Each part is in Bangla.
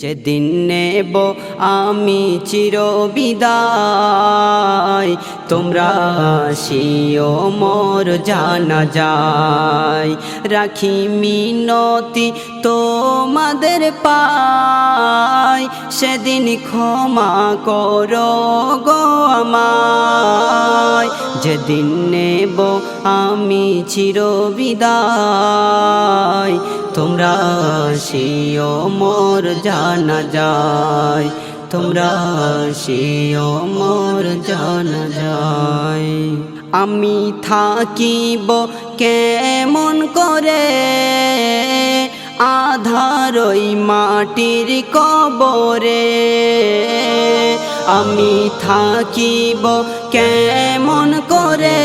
যেদিন নেব আমি চির বিদায় তোমরা শিও মোর জানা যায় রাখি মিনতি তোমাদের পাই সেদিন ক্ষমা করো গো আমায়। যেদিন নেব আমি চির বিদায় তোমরা শিও মোর জানা যায়। তোমরা শিও মোর জানা যায়। আমি থাকিব কেমন করে? আধারই মাটির কবরে। আমি থাকিব কেমন করে?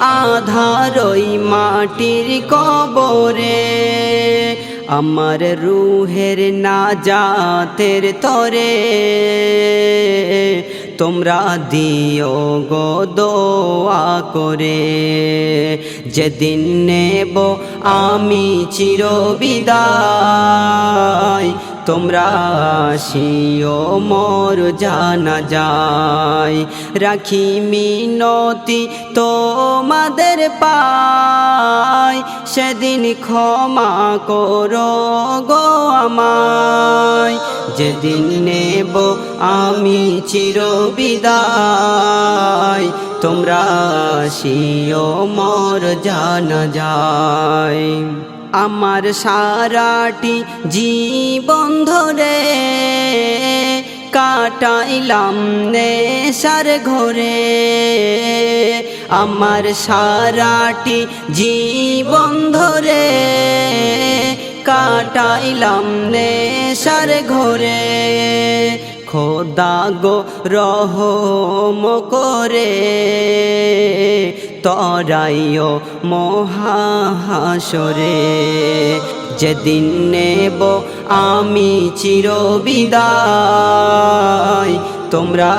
আধারই মাটির কবরে। আমার রুহের না জাতের তরে। তোমরা দিও গো দোয়া করে। যেদিন নেব আমি চির বিদায় তোমরা শিও মোর জানা যায়। রাখি মিনতি তোমাদের পাই সেদিন ক্ষমা করো গো আমায়। যেদিন নেব আমি চির বিদায়। তোমরা শিও মোর জানা যায়। আমার সারাটি জীবন ধরে কাটাইলাম নেশার ঘরে। আমার সারাটি জীবন ধরে কাটাইলাম নেশার ঘরে। খোদা গো রহম করে তরাইও মহাহাসরে। যেদিন নেব আমি চির বিদায় তোমরা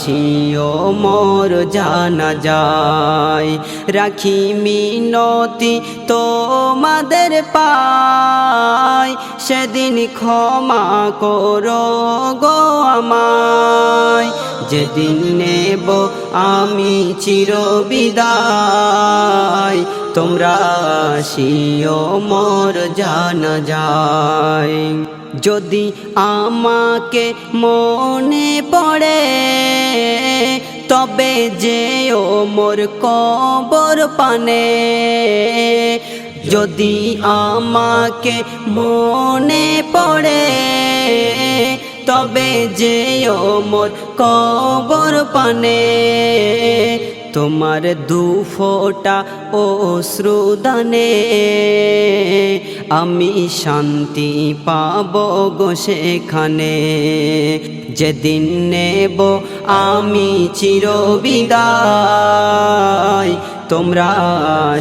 শিও মোর জানা যায়। রাখি মিনতি তোমাদের পাই সেদিন ক্ষমা করো গো আমায়। যেদিন নেব আমি চির বিদায় তোমরা শিও মোর জানা যায়। যদি আমাকে মনে পড়ে, তবে যে ও মোর কবর পানে। যদি আমাকে মনে পড়ে, তবে যে ও মোর কবর পানে। তোমার দু ফোটা ও শ্রুদানে আমি শান্তি পাব গো সেখানে। যেদিন নেব আমি চির বিদায় তোমরা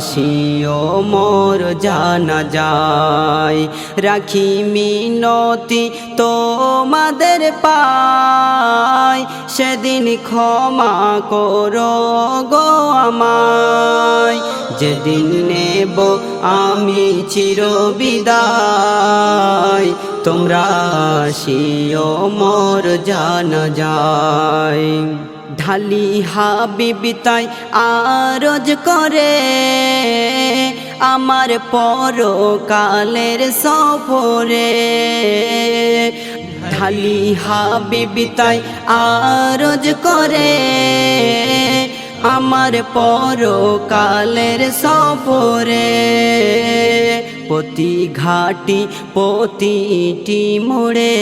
শিও মোর জানা যায়। রাখি মিনতি তোমাদের পাই সেদিন ক্ষমা করো গো আমায়। যেদিন নেব আমি চির বিদায় তোমরা শিও মোর জানা যায়। ঢালি হাবিবিতাই আরজ করে। আমার পরকালের সফরে। ঢালি হাবিবিতাই আরজ করে। আমার পরকালের সফরে। প্রতি ঘাটি প্রতিটি মোড়ে।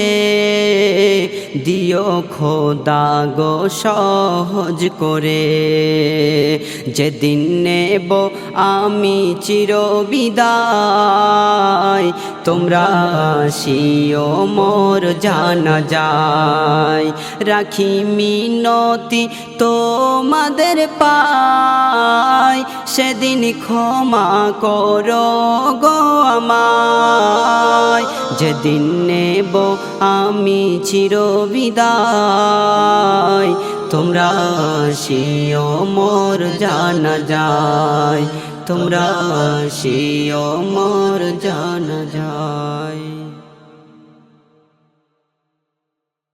দিও খোদা গো সহজ করে। যেদিন নেব আমি চির বিদায় তোমরা শিও মোর জানা যায় রাখি মিনতি তোমাদের পাই সেদিন ক্ষমা করো গো আমায়। যেদিন নেব আমি চির বিদায় তোমরা শিও মোর জানা যায় তোমরা শিও মোর জানা যায়।